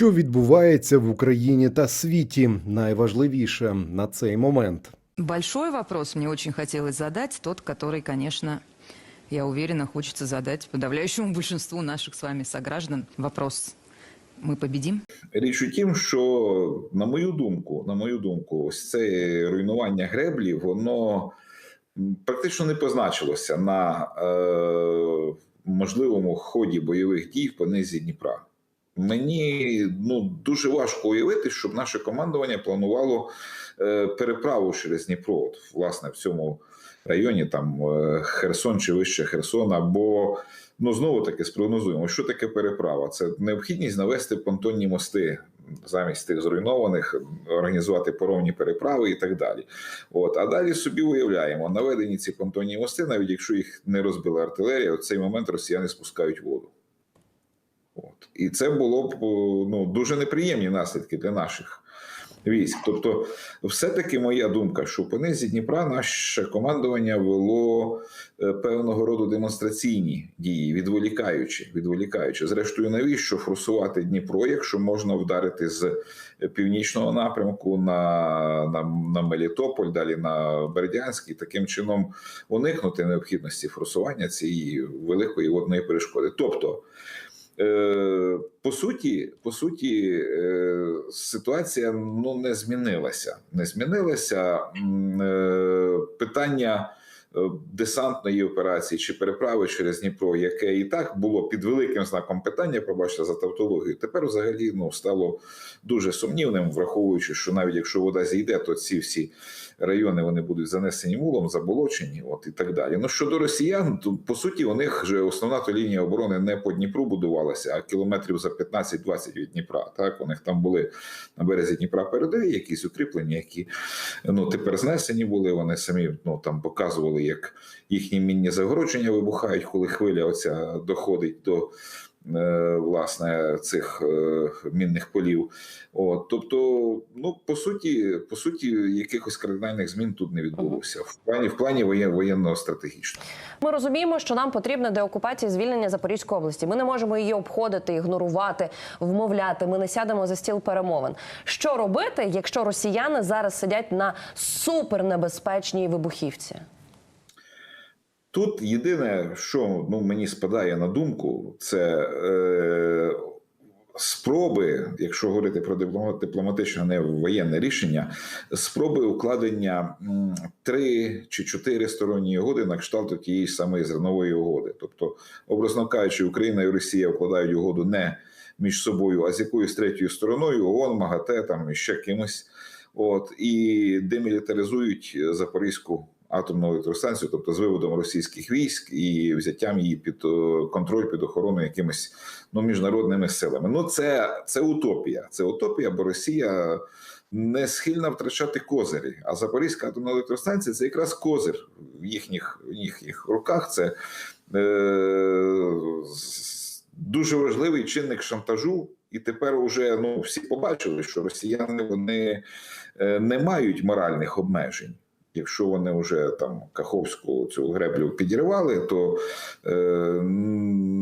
Що відбувається в Україні та світі? Найважливіше на цей момент. Большой вопрос мне очень хотелось задать, тот, который, конечно, я уверена, хочется задать подавляющему большинству наших с вами сограждан. Вопрос «Мы победим?» Річ у тім, що на мою думку, на мою думку, ось це руйнування греблі, воно практично не позначилося на е, можливому ході бойових дій в понизі Дніпра. Мені ну дуже важко уявити, щоб наше командування планувало е, переправу через Дніпро, от, власне, в цьому районі, там е, Херсон чи вище Херсона. Бо ну знову таки спрогнозуємо, що таке переправа? Це необхідність навести понтонні мости замість тих зруйнованих, організувати поровні переправи і так далі. От а далі собі уявляємо, наведені ці понтонні мости, навіть якщо їх не розбила артилерія, в цей момент росіяни спускають воду. І це було б ну, дуже неприємні наслідки для наших військ. Тобто, все-таки моя думка, що в понизі Дніпра наше командування вело е, певного роду демонстраційні дії, відволікаючи, відволікаючи. Зрештою, навіщо форсувати Дніпро, якщо можна вдарити з північного напрямку на, на, на Мелітополь, далі на Бердянський, таким чином уникнути необхідності форсування цієї великої водної перешкоди. Тобто. Е, По суті, по суті, е, ситуація ну не змінилася. Не змінилася е, питання десантної операції чи переправи через Дніпро, яке і так було під великим знаком питання, пробачте за тавтологію. Тепер взагалі ну стало дуже сумнівним, враховуючи, що навіть якщо вода зійде, то ці всі райони вони будуть занесені мулом, заболочені, от і так далі. Ну щодо росіян, то по суті у них вже основна то лінія оборони не по Дніпру будувалася, а кілометрів за 15-20 від Дніпра. Так у них там були на березі Дніпра передові якісь укріплення, які ну тепер знесені були. Вони самі ну там показували, як їхні мінні загородження вибухають, коли хвиля оця доходить до. е, Власне, цих е, мінних полів, от тобто, ну по суті, по суті, якихось кардинальних змін тут не відбулося в плані в плані воєн, воєнного стратегічного. Ми розуміємо, що нам потрібна деокупація звільнення Запорізької області. Ми не можемо її обходити, ігнорувати, вмовляти. Ми не сядемо за стіл перемовин. Що робити, якщо росіяни зараз сидять на супернебезпечній вибухівці? Тут єдине, що ну мені спадає на думку, це е, спроби, якщо говорити про диплома- дипломатичне, не воєнне рішення, спроби укладення три чи чотири сторонні угоди на кшталту тієї ж самої зернової угоди. Тобто, образно кажучи, Україна і Росія вкладають угоду не між собою, а з якоюсь третьою стороною, ООН, МАГАТЕ там і ще кимось. От і демілітаризують Запорізьку атомну електростанцію, тобто з виводом російських військ і взяттям її під е, контроль під охорону якимись ну міжнародними силами. Ну це, це утопія. Це утопія, бо Росія не схильна втрачати козирі. А Запорізька атомна електростанція це якраз козир в їхніх, в їхніх руках. Це е, дуже важливий чинник шантажу. І тепер уже ну всі побачили, що росіяни вони е, не мають моральних обмежень. Якщо вони вже там Каховську цю греблю підірвали, то е,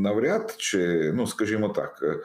навряд чи, ну скажімо так, е,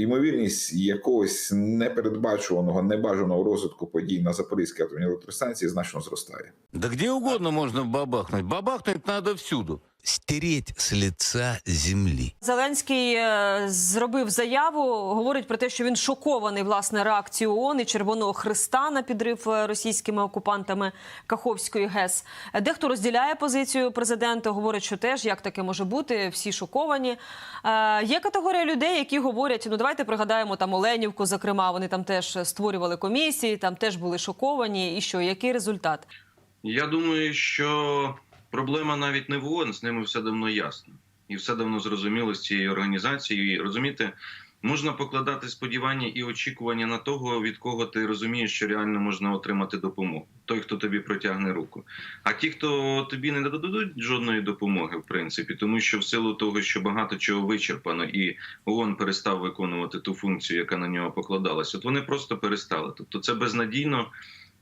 ймовірність якогось непередбачуваного, небажаного розвитку подій на Запорізькій атомній електростанції значно зростає. Да де угодно можна бабахнути. Бабахнути треба всюду. Стереть с лица земли. Зеленський е, зробив заяву, говорить про те, що він шокований власне реакцією ООН і Червоного Христа на підрив е, російськими окупантами Каховської ГЕС. Дехто розділяє позицію президента, говорить, що теж як таке може бути, всі шоковані. Е, Є категорія людей, які говорять: ну давайте пригадаємо там Оленівку, зокрема, вони там теж створювали комісії, там теж були шоковані. І що, який результат? Я думаю, що проблема навіть не в ООН, з ними все давно ясно. І все давно зрозуміло з цією організацією. І розумієте, можна покладати сподівання і очікування на того, від кого ти розумієш, що реально можна отримати допомогу. Той, хто тобі протягне руку. А ті, хто тобі не дадуть жодної допомоги, в принципі, тому що в силу того, що багато чого вичерпано, і ООН перестав виконувати ту функцію, яка на нього покладалась, от вони просто перестали. Тобто, це безнадійно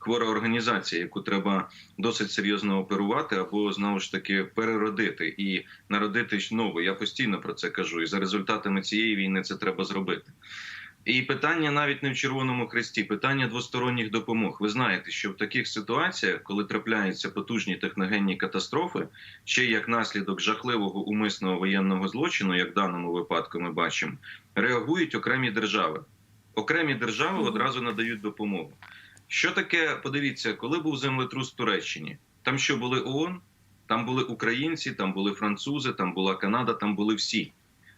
хвора організація, яку треба досить серйозно оперувати, або знову ж таки переродити і народити нову. Я постійно про це кажу. І за результатами цієї війни це треба зробити. І питання навіть не в Червоному Хресті, питання двосторонніх допомог. Ви знаєте, що в таких ситуаціях, коли трапляються потужні техногенні катастрофи, ще як наслідок жахливого умисного воєнного злочину, як в даному випадку ми бачимо, реагують окремі держави. Окремі держави одразу надають допомогу. Що таке? Подивіться, коли був землетрус в Туреччині, там що були ООН, там були українці, там були французи, там була Канада, там були всі.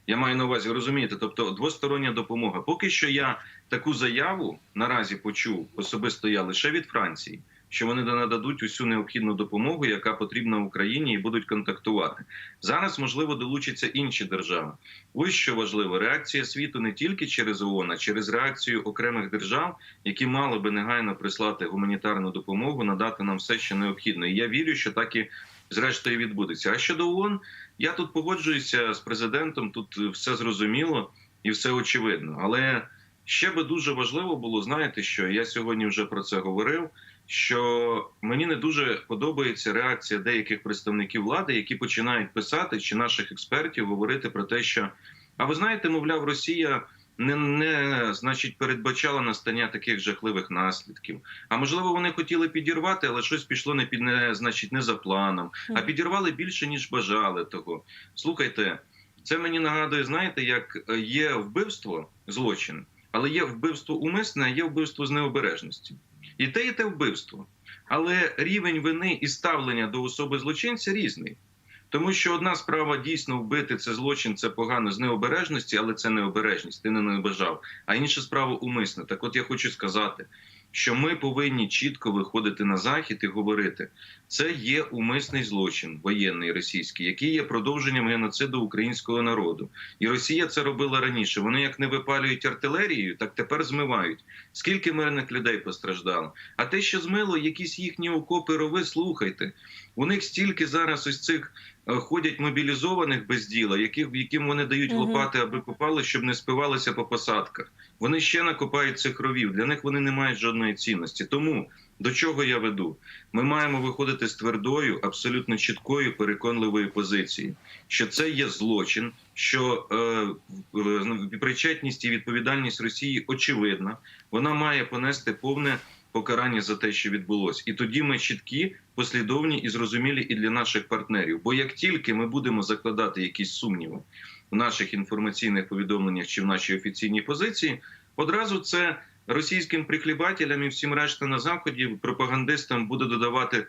Я маю на увазі, розумієте, тобто двостороння допомога. Поки що я таку заяву наразі почув особисто я лише від Франції, що вони нададуть усю необхідну допомогу, яка потрібна Україні, і будуть контактувати. Зараз можливо долучаться інші держави. Ось що важливо: реакція світу не тільки через ООН, а через реакцію окремих держав, які мали би негайно прислати гуманітарну допомогу, надати нам все, що необхідно. І я вірю, що так і зрештою відбудеться. А щодо ООН, я тут погоджуюся з президентом. Тут все зрозуміло і все очевидно. Але ще би дуже важливо було знаєте, що я сьогодні вже про це говорив. Що мені не дуже подобається реакція деяких представників влади, які починають писати чи наших експертів говорити про те, що а ви знаєте, мовляв, Росія не, не значить передбачала настання таких жахливих наслідків. А можливо, вони хотіли підірвати, але щось пішло не під не значить не за планом, а підірвали більше ніж бажали того. Слухайте, це мені нагадує, знаєте, як е, є вбивство, злочин, але є вбивство умисне, а є вбивство з необережності. І те, і те вбивство. Але рівень вини і ставлення до особи злочинця різний. Тому що одна справа дійсно вбити це злочин, це погано з необережності, але це необережність, ти не бажав. А інша справа умисна. Так от я хочу сказати, що ми повинні чітко виходити на захід і говорити: це є умисний злочин воєнний російський, який є продовженням геноциду українського народу. І Росія це робила раніше. Вони як не випалюють артилерією, так тепер змивають. Скільки мирних людей постраждало? А те, що змило, якісь їхні окопи рови, слухайте. У них стільки зараз ось цих е, ходять мобілізованих без діла, яких яким вони дають лопати, аби копали, щоб не спивалися по посадках. Вони ще накопають цих ровів. Для них вони не мають жодної цінності. Тому до чого я веду? Ми маємо виходити з твердою, абсолютно чіткою, переконливою позиції, що це є злочин, що е, е, причетність і відповідальність Росії очевидна. Вона має понести повне покарання за те, що відбулося, і тоді ми чіткі, послідовні і зрозумілі і для наших партнерів. Бо як тільки ми будемо закладати якісь сумніви в наших інформаційних повідомленнях чи в нашій офіційній позиції, одразу це російським прихлібателям і всім решта на заході пропагандистам буде додавати.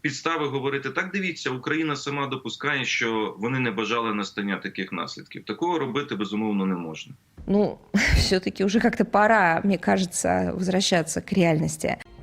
Підстави говорити так. Дивіться, Україна сама допускає, що вони не бажали настання таких наслідків. Такого робити безумовно не можна. Ну, все-таки уже как-то пора, мне кажется, возвращаться к реальности.